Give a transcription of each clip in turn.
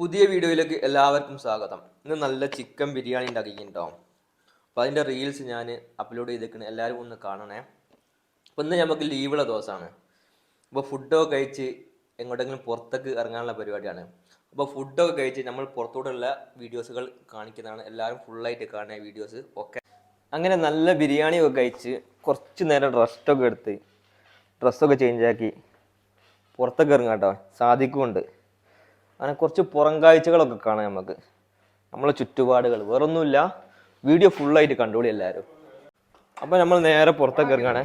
പുതിയ വീഡിയോയിലേക്ക് എല്ലാവർക്കും സ്വാഗതം. ഇന്ന് നല്ല ചിക്കൻ ബിരിയാണി ഉണ്ടാക്കിയിട്ടുണ്ടാവും അപ്പോൾ അതിന്റെ റീൽസ് ഞാൻ അപ്ലോഡ് ചെയ്തേക്കണ്. എല്ലാവരും ഒന്ന് കാണണേ. അപ്പോൾ ഇന്ന് നമുക്ക് ലീവുള്ള ദിവസമാണ് അപ്പോൾ ഫുഡൊക്കെ കഴിച്ച് എങ്ങോട്ടെങ്കിലും പുറത്തേക്ക് ഇറങ്ങാനുള്ള പരിപാടിയാണ്. അപ്പോൾ ഫുഡൊക്കെ കഴിച്ച് നമ്മൾ പുറത്തോടുള്ള വീഡിയോസുകൾ കാണിക്കുന്നതാണ്. എല്ലാവരും ഫുള്ളായിട്ട് കാണുന്ന വീഡിയോസ് ഒക്കെ. അങ്ങനെ നല്ല ബിരിയാണി ഒക്കെ കഴിച്ച് കുറച്ച് നേരം റെസ്റ്റൊക്കെ എടുത്ത് ഡ്രസ്സൊക്കെ ചേഞ്ചാക്കി പുറത്തൊക്കെ ഇറങ്ങാം കേട്ടോ. സാധിക്കുമുണ്ട് അങ്ങനെ കുറച്ച് പുറം കാഴ്ചകളൊക്കെ കാണാം നമുക്ക്. നമ്മളെ ചുറ്റുപാടുകൾ. വേറൊന്നുമില്ല. വീഡിയോ ഫുള്ളായിട്ട് കണ്ടോളി എല്ലാവരും. അപ്പോൾ നമ്മൾ നേരെ പുറത്തേക്ക് ഇറങ്ങാണേ.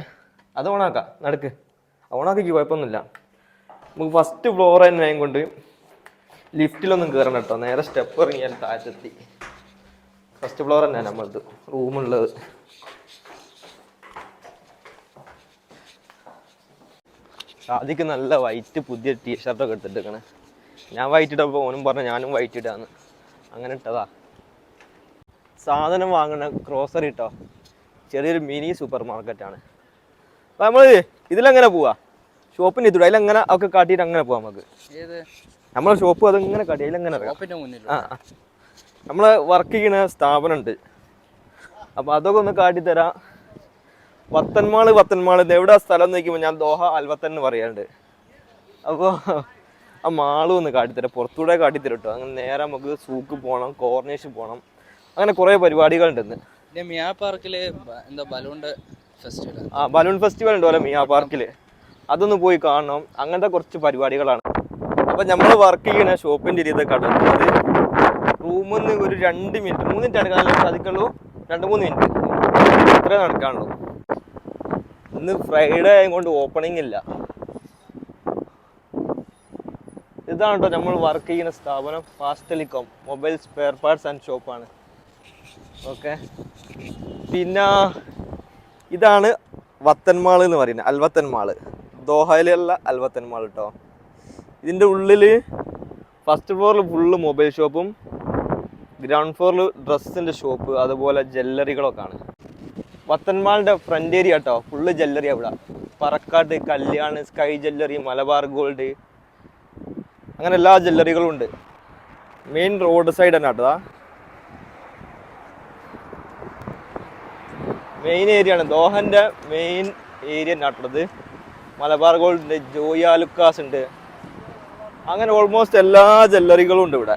അത് ഓണാക്കാം. നടക്ക്. ഓണാക്കിക്ക് കുഴപ്പമൊന്നുമില്ല. നമുക്ക് ഫസ്റ്റ് ഫ്ലോർ തന്നെ കൊണ്ട് ലിഫ്റ്റിലൊന്നും കയറണം കേട്ടോ. നേരെ സ്റ്റെപ്പ് ഇറങ്ങിയാൽ താഴത്തെത്തി. ഫസ്റ്റ് ഫ്ലോർ തന്നെ നമ്മളത് റൂമുള്ളത് ഷാദിക്ക് നല്ല വൈറ്റ് പുതിയ ടീ ഷർട്ടൊക്കെ എടുത്തിട്ടേക്കണേ ഞാൻ വൈറ്റ് ഇട്ടപ്പോൾ ഓനും പറഞ്ഞു ഞാനും വൈറ്റ് ഇടാന്ന് അങ്ങനെ ഇട്ടതാ. സാധനം വാങ്ങണ ക്രോസറി ഇട്ടോ ചെറിയൊരു മിനി സൂപ്പർ മാർക്കറ്റാണ് അപ്പം നമ്മൾ ഇതിലെങ്ങനെ പോവാ? ഷോപ്പിന് ഇതിലൂടെ അതിലെങ്ങനെ ഒക്കെ കാട്ടിയിട്ട് അങ്ങനെ പോവാം നമുക്ക് നമ്മളെ ഷോപ്പ് അതിങ്ങനെ കാട്ടി? അതിലെങ്ങനെ ആ നമ്മൾ വർക്ക് ചെയ്യുന്ന സ്ഥാപനമുണ്ട് അപ്പോൾ അതൊക്കെ ഒന്ന് കാട്ടിത്തരാം വത്തൻമാൾ വത്തൻമാൾ എവിടെ സ്ഥലം എന്ന് ചോദിക്കുമ്പോൾ ഞാൻ ദോഹ അൽവത്തൻ എന്ന് പറയാറുണ്ട്. അപ്പോൾ ആ മാളും ഒന്ന് കാട്ടിത്തരാം. പുറത്തൂടെ കാട്ടിത്തരും കേട്ടോ അങ്ങനെ നേരെ നമുക്ക് സൂക്ക് പോകണം കോർണേഷ് പോകണം അങ്ങനെ കുറേ പരിപാടികൾ ഉണ്ട് പിന്നെ മിയാ പാർക്കിൽ എന്താ ബലൂൺ ഫെസ്റ്റിവൽ ആ ബലൂൺ ഫെസ്റ്റിവൽ ഉണ്ട് പോലെ മിയാ പാർക്കിൽ അതൊന്ന് പോയി കാണണം. അങ്ങനത്തെ കുറച്ച് പരിപാടികളാണ്. അപ്പം നമ്മൾ വർക്ക് ചെയ്യുന്ന ഷോപ്പിന്റെ രീതി കടക്കുന്നത് റൂമിൽ നിന്ന് ഒരു രണ്ട് മിനിറ്റ് മൂന്ന് മിനിറ്റ് നടക്കാനല്ലേ സാധിക്കുള്ളൂ? രണ്ട് മൂന്ന് മിനിറ്റ്. ഇത്രേ നടക്കാനുള്ളൂ. ഇന്ന് ഫ്രൈഡേ ആയതുകൊണ്ട് ഓപ്പണിംഗ് ഇല്ല. ഇതാണ് കേട്ടോ നമ്മൾ വർക്ക് ചെയ്യുന്ന സ്ഥാപനം fast telecom mobile spare parts and ഷോപ്പാണ് ഓക്കെ പിന്നെ ഇതാണ് വത്തൻ മാൾ എന്ന് പറയുന്നത് അൽവത്തൻ മാൾ. ദോഹയിലുള്ള അൽവത്തൻ മാൾ കേട്ടോ ഇതിന്റെ ഉള്ളിൽ ഫസ്റ്റ് ഫ്ലോറിൽ ഫുള്ള് മൊബൈൽ ഷോപ്പും ഗ്രൗണ്ട് ഫ്ലോറിൽ ഡ്രസ്സിന്റെ ഷോപ്പ് അതുപോലെ ജ്വല്ലറികളൊക്കെ ആണ്. വത്തൻമാളിന്റെ ഫ്രണ്ട് ഏരിയ കേട്ടോ ഫുള്ള് ജ്വല്ലറി അവിടെ Parakkat Kalyan sky jewellery Malabar gold അങ്ങനെ എല്ലാ ജ്വല്ലറികളും ഉണ്ട്. മെയിൻ റോഡ് സൈഡ് തന്നെ കേട്ടോ മെയിൻ ഏരിയ ആണ്. ദോഹന്റെ മെയിൻ ഏരിയ നാട്ടുള്ളത് മലബാർ ഗോൾഡ് ഉണ്ട് ജോയി ആലുക്കാസ് ഉണ്ട്. അങ്ങനെ ഓൾമോസ്റ്റ് എല്ലാ ജ്വല്ലറികളും ഉണ്ട് ഇവിടെ.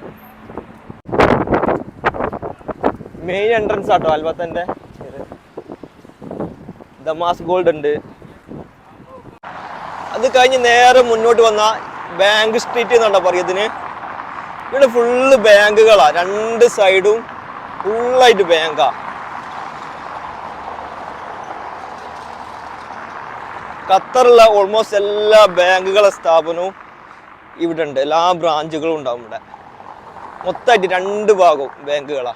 മെയിൻ എൻട്രൻസ് ആട്ടോ അൽബത്തന്റെ ദമാസ് ഗോൾഡ് ഉണ്ട്. അത് കഴിഞ്ഞ് നേരെ മുന്നോട്ട് വന്ന ബാങ്ക് സ്ട്രീറ്റ് എന്നാണ് പറയുന്നതിന് ഇവിടെ ഫുള്ള് ബാങ്കുകളാ. രണ്ട് സൈഡും ഫുള്ളായിട്ട് ബാങ്കാ. ഖത്തറുള്ള ഓൾമോസ്റ്റ് എല്ലാ ബാങ്കുകളെ സ്ഥാപനവും ഇവിടെ ഉണ്ട് എല്ലാ ബ്രാഞ്ചുകളും ഉണ്ടാവും ഇവിടെ. മൊത്തമായിട്ട് രണ്ട് ഭാഗവും ബാങ്കുകളാ.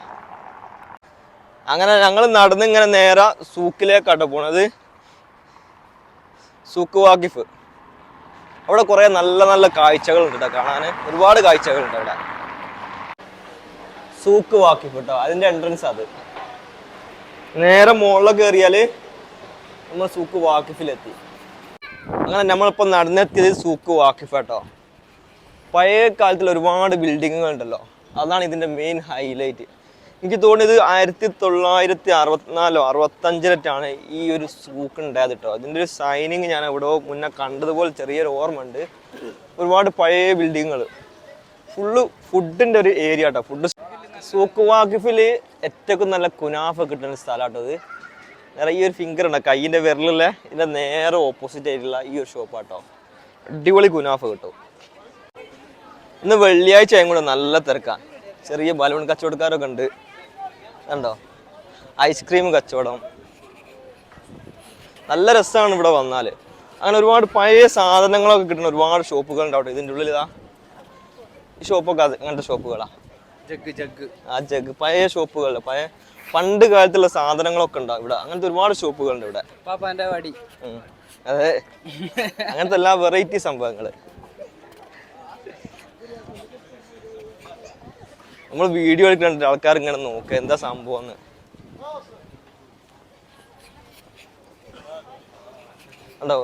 അങ്ങനെ ഞങ്ങൾ നടന്ന് ഇങ്ങനെ നേരെ സൂക്കിലേക്കാട്ടോ പോണത്. Souq Waqif. അവിടെ കുറേ നല്ല നല്ല കാഴ്ചകളുണ്ട് കേട്ടോ. കാണാൻ ഒരുപാട് കാഴ്ചകളുണ്ട് അവിടെ. സൂക്ക് വാക്കിഫ് കേട്ടോ. അതിന്റെ എൻട്രൻസ് അത്. നേരെ മുകളിൽ കയറിയാൽ നമ്മൾ സൂക്ക് വാക്കിഫിലെത്തി അങ്ങനെ നമ്മളിപ്പോൾ നടന്നെത്തിയത് സൂക്ക് വാക്കിഫ് കേട്ടോ. പഴയ കാലത്തിൽ ഒരുപാട് ബിൽഡിങ്ങുകൾ ഉണ്ടല്ലോ. അതാണ് ഇതിന്റെ മെയിൻ ഹൈലൈറ്റ് എനിക്ക് തോന്നിയത് ആയിരത്തി തൊള്ളായിരത്തി അറുപത്തിനാലോ അറുപത്തഞ്ചിലറ്റാണ് ഈ ഒരു സൂക്ക് ഉണ്ടായത് കേട്ടോ അതിന്റെ ഒരു സൈനിങ് ഞാൻ എവിടെയോ മുന്നേ കണ്ടതുപോലെ ചെറിയൊരു ഓർമ്മ ഉണ്ട് ഒരുപാട് പഴയ ബിൽഡിങ്ങുകൾ ഫുള്ള് ഫുഡിന്റെ ഒരു ഏരിയ കേട്ടോ ഫുഡ് സൂക്ക് വാക്കിഫിൽ ഏറ്റവും നല്ല കുനാഫ കിട്ടുന്ന സ്ഥലമാട്ടോ അത് ഈ ഒരു ഫിംഗർ ഉണ്ട്. കയ്യിന്റെ വിരലിലെ ഇതിന്റെ നേരെ ഓപ്പോസിറ്റ് ആയിട്ടുള്ള ഈ ഒരു ഷോപ്പ് കേട്ടോ അടിപൊളി കുനാഫ് കിട്ടും. ഇന്ന് വെള്ളിയാഴ്ച ആയും കൂടെ നല്ല തിരക്കാണ് ചെറിയ ബലൂൺ കച്ചവടക്കാരൊക്കെ ഉണ്ട്. കണ്ടോ? ഐസ്ക്രീം കച്ചവടം. നല്ല രസമാണ് ഇവിടെ വന്നാൽ അങ്ങനെ ഒരുപാട് പഴയ സാധനങ്ങളൊക്കെ കിട്ടുന്ന ഒരുപാട് ഷോപ്പുകൾ ഉണ്ടാവട്ടെ ഇതിന്റെ ഉള്ളിൽ ഇതാ ഈ ഷോപ്പൊക്കെ അത് അങ്ങനത്തെ ഷോപ്പുകളാ. Jug jug. ആ ജഗ്. പഴയ ഷോപ്പുകൾ പഴയ പണ്ട് കാലത്തുള്ള സാധനങ്ങളൊക്കെ ഉണ്ടാവും ഇവിടെ? അങ്ങനത്തെ ഒരുപാട് ഷോപ്പുകളുണ്ട് ഇവിടെ. പാപ്പാന്റെ വടി. ഉം. അതെ. അങ്ങനത്തെ എല്ലാ വെറൈറ്റി സംഭവങ്ങൾ. നമ്മൾ വീഡിയോ എടുക്കുന്നുണ്ട് ആൾക്കാർ ഇങ്ങനെ നോക്കുക എന്താ സംഭവം ഉണ്ടോ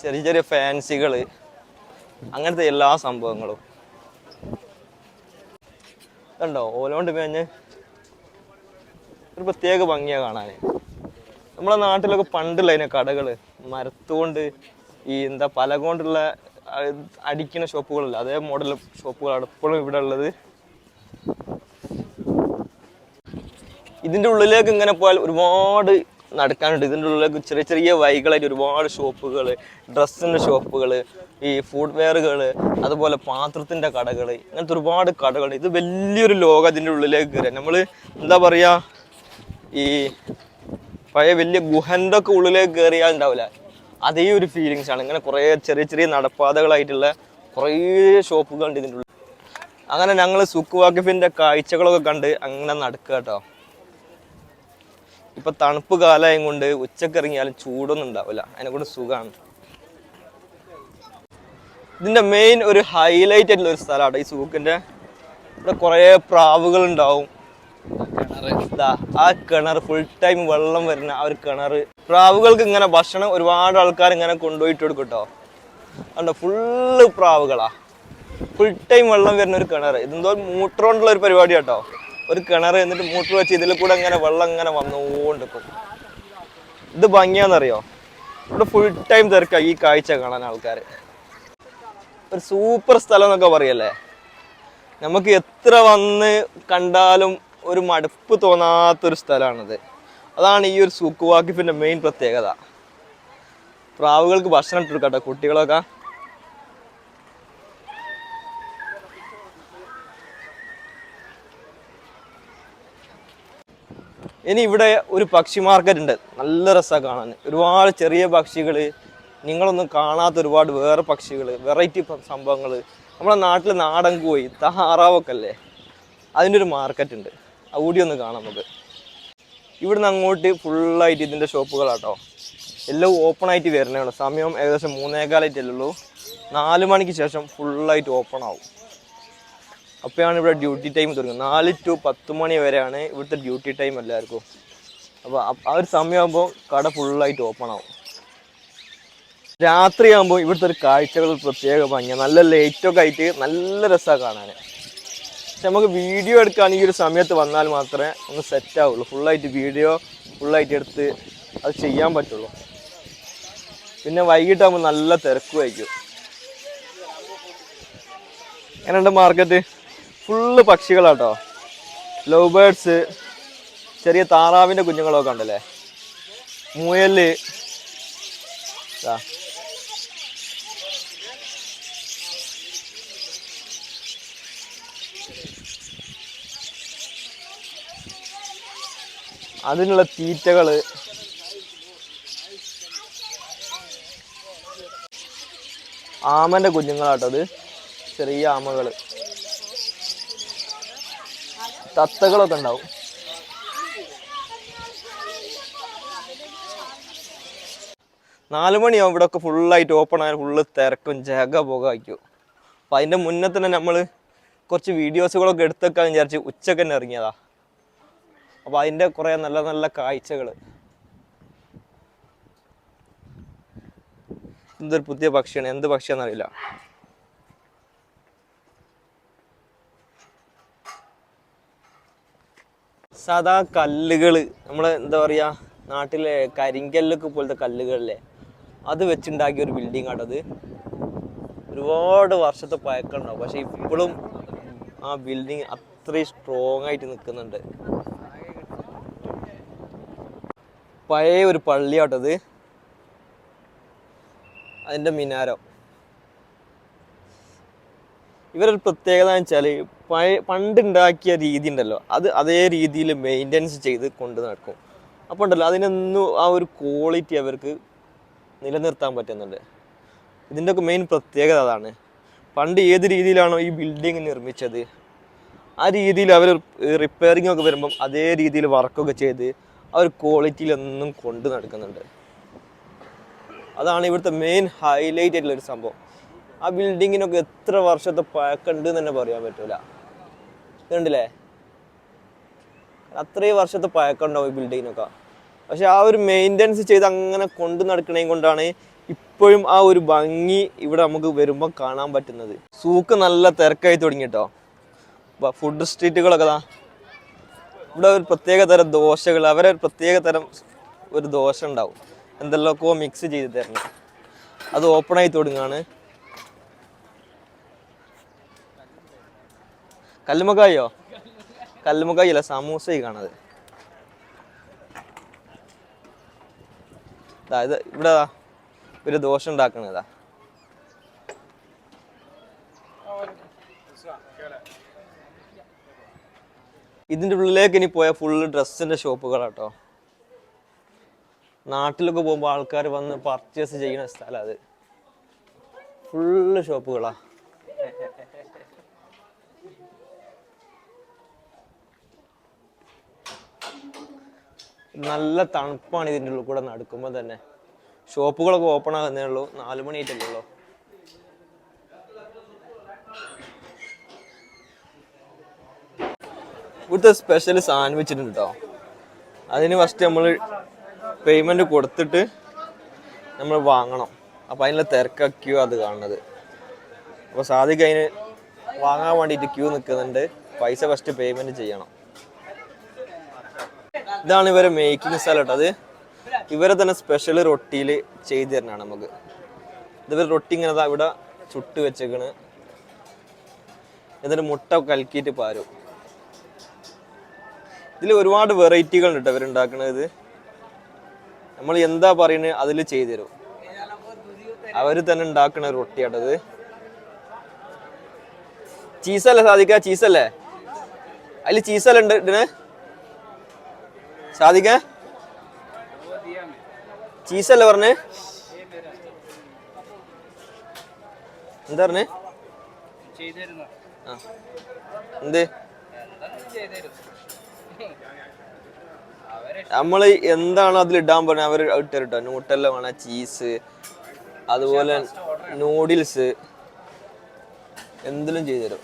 ചെറിയ ചെറിയ ഫാൻസികൾ. അങ്ങനത്തെ എല്ലാ സംഭവങ്ങളും. കണ്ടോ? ഓലോണ്ട് മേഞ്ഞ് ഒരു പ്രത്യേക ഭംഗിയാ കാണാൻ നമ്മളെ നാട്ടിലൊക്കെ പണ്ടുള്ള അതിനെ കടകൾ. മരത്തുകൊണ്ട് ഈ എന്താ പല കൊണ്ടുള്ള അടിക്കുന്ന ഷോപ്പുകളല്ല. അതേ മോഡൽ ഷോപ്പുകളാണ് ഇപ്പോഴും ഇവിടെ ഉള്ളത്. ഇതിന്റെ ഉള്ളിലേക്ക് ഇങ്ങനെ പോയാൽ ഒരുപാട് നടക്കാനുണ്ട്. ഇതിന്റെ ഉള്ളിലേക്ക് ചെറിയ ചെറിയ വൈകളായിട്ട് ഒരുപാട് ഷോപ്പുകൾ ഡ്രസ്സിന്റെ ഷോപ്പുകൾ ഈ ഫുഡ് വെയറുകൾ അതുപോലെ പാത്രത്തിന്റെ കടകൾ ഇങ്ങനത്തെ ഒരുപാട് കടകൾ ഇത് വലിയൊരു ലോകം ഇതിന്റെ ഉള്ളിലേക്ക് കയറുക നമ്മൾ എന്താ പറയാ? ഈ പഴയ വലിയ ഗുഹന്റെ ഒക്കെ ഉള്ളിലേക്ക് കയറിയാൽ ഉണ്ടാവില്ല. അതേ ഒരു ഫീലിങ്സ് ആണ്. ഇങ്ങനെ കുറേ ചെറിയ ചെറിയ നടപ്പാതകളായിട്ടുള്ള കുറേ ഷോപ്പുകൾ ഇതിന്റെ ഉള്ളിൽ അങ്ങനെ ഞങ്ങൾ സുക്ക് വാക്കിഫിന്റെ കാഴ്ചകളൊക്കെ കണ്ട് അങ്ങനെ നടക്കുക കേട്ടോ. ഇപ്പൊ തണുപ്പ് കാലമായും കൊണ്ട് ഉച്ചയ്ക്ക് ഇറങ്ങിയാലും ചൂടൊന്നും ഉണ്ടാവില്ല. അതിനെ കൊണ്ട് സുഖമാണ് ഇതിന്റെ മെയിൻ ഒരു ഹൈലൈറ്റ് ആയിട്ടുള്ള ഒരു സ്ഥലമാണ് ഈ സൂക്കിന്റെ ഇവിടെ കുറേ പ്രാവുകൾ ഉണ്ടാവും. ആ കിണർ ഫുൾ ടൈം വെള്ളം വരുന്ന ആ ഒരു കിണർ. പ്രാവുകൾക്ക് ഇങ്ങനെ ഭക്ഷണം ഒരുപാട് ആൾക്കാർ ഇങ്ങനെ കൊണ്ടുപോയിട്ട് കൊടുക്കും കേട്ടോ കണ്ടോ ഫുള്ള് പ്രാവുകളാ. ഫുൾ ടൈം വെള്ളം വരുന്ന ഒരു കിണർ ഇതെന്തോ മൂട്ടർ കൊണ്ടുള്ള ഒരു പരിപാടി കേട്ടോ ഒരു കിണർ എന്നിട്ട് മൂട്ടർ വെച്ച് ഇതിൽ കൂടെ ഇങ്ങനെ വെള്ളം ഇങ്ങനെ വന്നുകൊണ്ടിരിക്കും ഇത് ഭംഗിയാന്നറിയോ? ഇവിടെ ഫുൾ ടൈം തിരക്കാ ഈ കാഴ്ച കാണാൻ ആൾക്കാർ ഒരു സൂപ്പർ സ്ഥലം എന്നൊക്കെ പറയല്ലേ? നമുക്ക് എത്ര വന്ന് കണ്ടാലും ഒരു മടുപ്പ് തോന്നാത്തൊരു സ്ഥലമാണിത്. അതാണ് ഈ ഒരു സൂക്ക് വാക്കിഫിന്റെ മെയിൻ പ്രത്യേകത. പ്രാവുകൾക്ക് ഭക്ഷണം ഇട്ട് കൊടുക്കട്ടെ കുട്ടികളൊക്കെ. ഇനി ഇവിടെ ഒരു പക്ഷി മാർക്കറ്റ് ഉണ്ട്. നല്ല രസമാണ് കാണാൻ. ഒരുപാട് ചെറിയ പക്ഷികൾ നിങ്ങളൊന്നും കാണാത്ത ഒരുപാട് വേറെ പക്ഷികൾ വെറൈറ്റി സംഭവങ്ങൾ നമ്മുടെ നാട്ടിൽ നാടൻ കോഴി താറാവൊക്കെ അല്ലേ? അതിന്റെ ഒരു മാർക്കറ്റ് ഉണ്ട്. അവിടെ ഒന്ന് കാണാം നമുക്ക്. ഇവിടുന്ന് അങ്ങോട്ട് ഫുള്ളായിട്ട് ഇതിന്റെ ഷോപ്പുകളാട്ടോ. എല്ലാം ഓപ്പൺ ആയിട്ട് വരുന്നതാണ്. സമയം ഏകദേശം മൂന്നേകാലായിട്ടല്ലേ ഉള്ളൂ. നാല് മണിക്ക് ശേഷം ഫുള്ളായിട്ട് ഓപ്പൺ ആവും. അപ്പോഴാണ് ഇവിടെ ഡ്യൂട്ടി ടൈം തുടങ്ങുന്നത്. നാല് ടു പത്ത് മണി വരെയാണ് ഇവിടുത്തെ ഡ്യൂട്ടി ടൈം എല്ലാവർക്കും. അപ്പോൾ ആ ഒരു സമയമാകുമ്പോൾ കട ഫുള്ളായിട്ട് ഓപ്പൺ ആവും. രാത്രിയാകുമ്പോൾ ഇവിടുത്തെ ഒരു കാഴ്ചകൾ പ്രത്യേക ഭംഗിയാണ് നല്ല ലൈറ്റൊക്കെ ആയിട്ട് നല്ല രസമാണ് കാണാൻ പക്ഷെ നമുക്ക് വീഡിയോ എടുക്കാൻ ഈ ഒരു സമയത്ത് വന്നാൽ മാത്രമേ ഒന്ന് സെറ്റ് ആവുള്ളൂ. ഫുള്ളായിട്ട് വീഡിയോ ഫുള്ളായിട്ട് എടുത്ത് അത് ചെയ്യാൻ പറ്റുള്ളൂ. പിന്നെ വൈകിട്ടാകുമ്പോൾ നല്ല തിരക്കുമായിരിക്കും. എങ്ങനെയുണ്ട് മാർക്കറ്റ് ഫുള്ള് പക്ഷികളാട്ടോ. ലവ് ബേർഡ്സ് ചെറിയ താറാവിന്റെ കുഞ്ഞുങ്ങളൊക്കെ ഉണ്ടല്ലേ? മുയൽ ദാ. അതിനുള്ള തീറ്റകൾ ആമന്റെ കുഞ്ഞുങ്ങളാട്ടോ അത്. ചെറിയ ആമകൾ തത്തകളൊക്കെ ഉണ്ടാവും. നാല് മണിയാവും ഇവിടെ ഒക്കെ ഫുള്ളായിട്ട് ഓപ്പൺ ആയാൽ ഫുള്ള് തിരക്കും ജഗ പുക വയ്ക്കും അപ്പം അതിന്റെ മുന്നേ തന്നെ നമ്മൾ കുറച്ച് വീഡിയോസുകളൊക്കെ എടുത്തേക്കാൻ വിചാരിച്ച് ഉച്ചയ്ക്ക് തന്നെ ഇറങ്ങിയതാ. അപ്പോൾ അതിന്റെ കുറേ നല്ല നല്ല കാഴ്ചകൾ എന്തൊരു പുതിയ പക്ഷിയാണ്. എന്ത് പക്ഷിയാണെന്നറിയില്ല സാധാ കല്ലുകൾ നമ്മൾ എന്താ പറയുക നാട്ടിലെ കരിങ്കല്ലൊക്കെ പോലത്തെ കല്ലുകളിലെ അത് വെച്ചുണ്ടാക്കിയ ഒരു ബിൽഡിംഗ് ആണത് ഒരുപാട് വർഷത്തെ പഴക്കമുണ്ടാവും. പക്ഷെ ഇപ്പോഴും ആ ബിൽഡിങ് അത്രയും സ്ട്രോങ് ആയിട്ട് നിൽക്കുന്നുണ്ട് പഴയ ഒരു പള്ളിയാട്ടത് അതിന്റെ മിനാരം. ഇവരൊരു പ്രത്യേകത എന്ന് വെച്ചാൽ പഴയ പണ്ടുണ്ടാക്കിയ രീതി ഉണ്ടല്ലോ. അത് അതേ രീതിയിൽ മെയിന്റനൻസ് ചെയ്ത് കൊണ്ട് നടക്കും. അപ്പോൾ ഉണ്ടല്ലോ അതിനൊന്നും ആ ഒരു ക്വാളിറ്റി അവർക്ക് നിലനിർത്താൻ പറ്റുന്നുണ്ട്. ഇതിന്റെ ഒക്കെ മെയിൻ പ്രത്യേകത അതാണ്. പണ്ട് ഏത് രീതിയിലാണോ ഈ ബിൽഡിംഗ് നിർമ്മിച്ചത് ആ രീതിയിൽ അവർ റിപ്പയറിംഗ് ഒക്കെ വരുമ്പം അതേ രീതിയിൽ വർക്കൊക്കെ ചെയ്ത് ആ ഒരു ക്വാളിറ്റിയിലൊന്നും കൊണ്ടു നടക്കുന്നുണ്ട്. അതാണ് ഇവിടുത്തെ മെയിൻ ഹൈലൈറ്റ് ആയിട്ടുള്ള ഒരു സംഭവം. ആ ബിൽഡിങ്ങിനൊക്കെ എത്ര വർഷത്തെ പഴക്കമുണ്ട് തന്നെ പറയാൻ പറ്റൂല. ഇതുണ്ടല്ലേ അത്രയും വർഷത്തെ പഴക്കമുണ്ടാവും ഈ ബിൽഡിങ്ങിനൊക്കെ പക്ഷെ ആ ഒരു മെയിന്റെനൻസ് ചെയ്ത് അങ്ങനെ കൊണ്ടു നടക്കണേം കൊണ്ടാണ് ഇപ്പോഴും ആ ഒരു ഭംഗി ഇവിടെ നമുക്ക് വരുമ്പോൾ കാണാൻ പറ്റുന്നത്. സൂക്ക് നല്ല തിരക്കായി തുടങ്ങി കേട്ടോ ഫുഡ് സ്ട്രീറ്റുകളൊക്കെ ഇവിടെ ഒരു പ്രത്യേക തരം ദോശകൾ അവരെ ഒരു പ്രത്യേക തരം ഒരു ദോശ ഉണ്ടാവും. എന്തെല്ലാമൊക്കെ മിക്സ് ചെയ്ത് തരണം. അത് ഓപ്പണായി തുടങ്ങാണ്. കല്ലുമക്കായോ കല്ലുമക്കായല്ല സമൂസയായി കാണത് അതായത് ഇവിടെ ഒരു ദോശ ഉണ്ടാക്കണതാ ഇതിന്റെ ഉള്ളിലേക്ക് ഇനി പോയാൽ ഫുള്ള് ഡ്രസ്സിന്റെ ഷോപ്പുകളാട്ടോ നാട്ടിലൊക്കെ പോകുമ്പോൾ ആൾക്കാർ വന്ന് പർച്ചേസ് ചെയ്യുന്ന സ്ഥലം അത്. ഫുള്ള് ഷോപ്പുകളാ നല്ല തണുപ്പാണ് ഇതിന്റെ ഉള്ളിൽ കൂടെ നടക്കുമ്പോൾ തന്നെ. ഷോപ്പുകളൊക്കെ ഓപ്പൺ ആകുന്നേ ഉള്ളൂ. നാല് മണിയായിട്ടല്ലേ ഉള്ളൂ. ഇവിടുത്തെ സ്പെഷ്യൽ സാൻഡ്വിച്ച് ഉണ്ട് കേട്ടോ അതിന് ഫസ്റ്റ് നമ്മൾ പേയ്മെന്റ് കൊടുത്തിട്ട് നമ്മൾ വാങ്ങണം. അപ്പം അതിനുള്ള തിരക്ക അത് കാണുന്നത്. അപ്പോൾ സാധിക്ക് അതിന് വാങ്ങാൻ വേണ്ടിയിട്ട് ക്യൂ നിൽക്കുന്നുണ്ട് പൈസ ഫസ്റ്റ് പേയ്മെന്റ് ചെയ്യണം. ഇതാണ് ഇവരെ മേക്കിംഗ് സ്ഥലം അത്. ഇവരെ തന്നെ സ്പെഷ്യൽ റൊട്ടിയിൽ ചെയ്തു തരണതാണ് നമുക്ക്. ഇതുവരെ റൊട്ടി ഇങ്ങനെ ഇവിടെ ചുട്ട് വെച്ചേക്കണ്. എന്നിട്ട് മുട്ട കലക്കിയിട്ട് പാരും. ഇതിൽ ഒരുപാട് വെറൈറ്റികൾ ഉണ്ട് ഇവർ ഉണ്ടാക്കുന്നത് നമ്മൾ എന്താ പറയുന്നത് അതിൽ ചെയ്തുതരും അവർ തന്നെ ഉണ്ടാക്കുന്ന റൊട്ടിയാട്ടത്. ചീസല്ലേ സാധിക്ക? ചീസല്ലേ? അതിൽ ചീസല്ല ഉണ്ട് ഇതിന്. സാധിക്ക? ചീസല്ലേ പറഞ്ഞ്? എന്താ പറഞ്ഞ്? ആ. എന്ത്? നമ്മൾ എന്താണ് അതിൽ ഇടാൻ പറഞ്ഞത് അവർ ഇട്ടിട്ടോ കേട്ടോ ന്യൂട്ടെല്ലാം വേണം ചീസ് അതുപോലെ നൂഡിൽസ് എന്തിലും ചെയ്തു തരും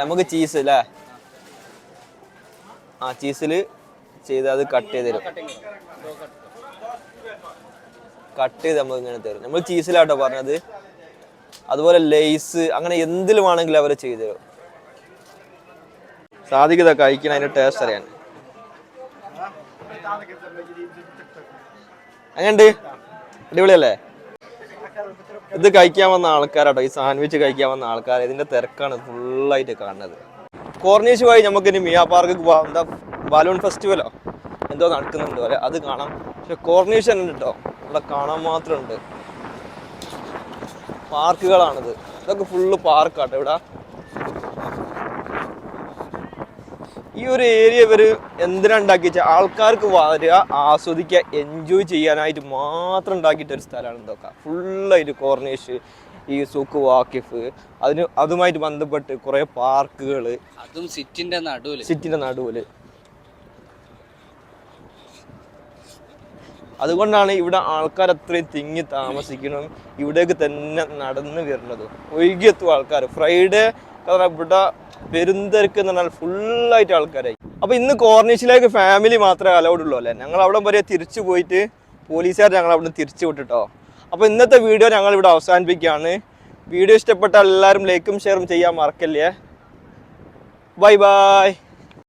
നമുക്ക് ചീസ് അല്ലേ ആ ചീസിൽ ചെയ്ത് അത് കട്ട് ചെയ്ത് തരും കട്ട് ചെയ്ത് നമുക്ക് ഇങ്ങനെ തരും നമ്മൾ ചീസിലാട്ടോ പറഞ്ഞത്. അതുപോലെ ലേസ് അങ്ങനെ എന്തിലും ആണെങ്കിലും അവർ ചെയ്തു തരും സാധിക്കത കഴിക്കണം അതിന്റെ ടേസ്റ്റ് അറിയാൻ. അങ്ങണ്ട് അടിപൊളിയല്ലേ? ഇത് കഴിക്കാൻ വന്ന ആൾക്കാരാട്ടോ ഈ സാൻഡ്വിച്ച് കഴിക്കാൻ വന്ന ആൾക്കാർ ഇതിന്റെ തിരക്കാണ് ഫുള്ളായിട്ട് കാണുന്നത്. കോർണീഷ് വഴി നമുക്ക് ഇനി മിയാ പാർക്ക് എന്താ ബാലൂൺ ഫെസ്റ്റിവലോ എന്തോ നടക്കുന്നുണ്ട്. വരെ അത് കാണാം. പക്ഷെ കോർണീഷ് തന്നെ കേട്ടോ ഇവിടെ കാണാൻ മാത്രമുണ്ട്. പാർക്കുകളാണിത്. ഇതൊക്കെ ഫുള്ള് പാർക്കാട്ടോ ഇവിടെ. ഈ ഒരു ഏരിയ ഇവർ എന്തിനാ ഉണ്ടാക്കി വെച്ചാൽ ആൾക്കാർക്ക് വരിക ആസ്വദിക്കുക എൻജോയ് ചെയ്യാനായിട്ട് മാത്രം ഉണ്ടാക്കിയിട്ടൊരു സ്ഥലമാണ് ഇതൊക്കെ ഫുള്ളായിട്ട് കോർണേഷ് ഈ സൂക്ക് വാക്കിഫ് അതിന് അതുമായിട്ട് ബന്ധപ്പെട്ട് കുറേ പാർക്കുകൾ. അതും സിറ്റിന്റെ നടുവിൽ സിറ്റിന്റെ നടുവിൽ അതുകൊണ്ടാണ് ഇവിടെ ആൾക്കാർ അത്രയും തിങ്ങി താമസിക്കണം. ഇവിടേക്ക് തന്നെ നടന്ന് വരുന്നത് ഒഴുകിയെത്തും ആൾക്കാർ ഫ്രൈഡേ കാരണം ഇവിടെ പെരുന്തിരക്ക് എന്ന് പറഞ്ഞാൽ ഫുള്ളായിട്ട് ആൾക്കാരായി. അപ്പോൾ ഇന്ന് കോർണിഷിലേക്ക് ഫാമിലി മാത്രമേ അലൗഡ് ഉള്ളൂ അല്ലേ? ഞങ്ങൾ അവിടെ വരെ തിരിച്ചു പോയിട്ട് പോലീസുകാർ ഞങ്ങൾ അവിടെ തിരിച്ചു വിട്ടിട്ടോ. അപ്പോൾ ഇന്നത്തെ വീഡിയോ ഞങ്ങൾ ഇവിടെ അവസാനിപ്പിക്കുകയാണ്. വീഡിയോ ഇഷ്ടപ്പെട്ടാൽ എല്ലാവരും ലൈക്കും ഷെയറും ചെയ്യാൻ മറക്കല്ലേ? Bye bye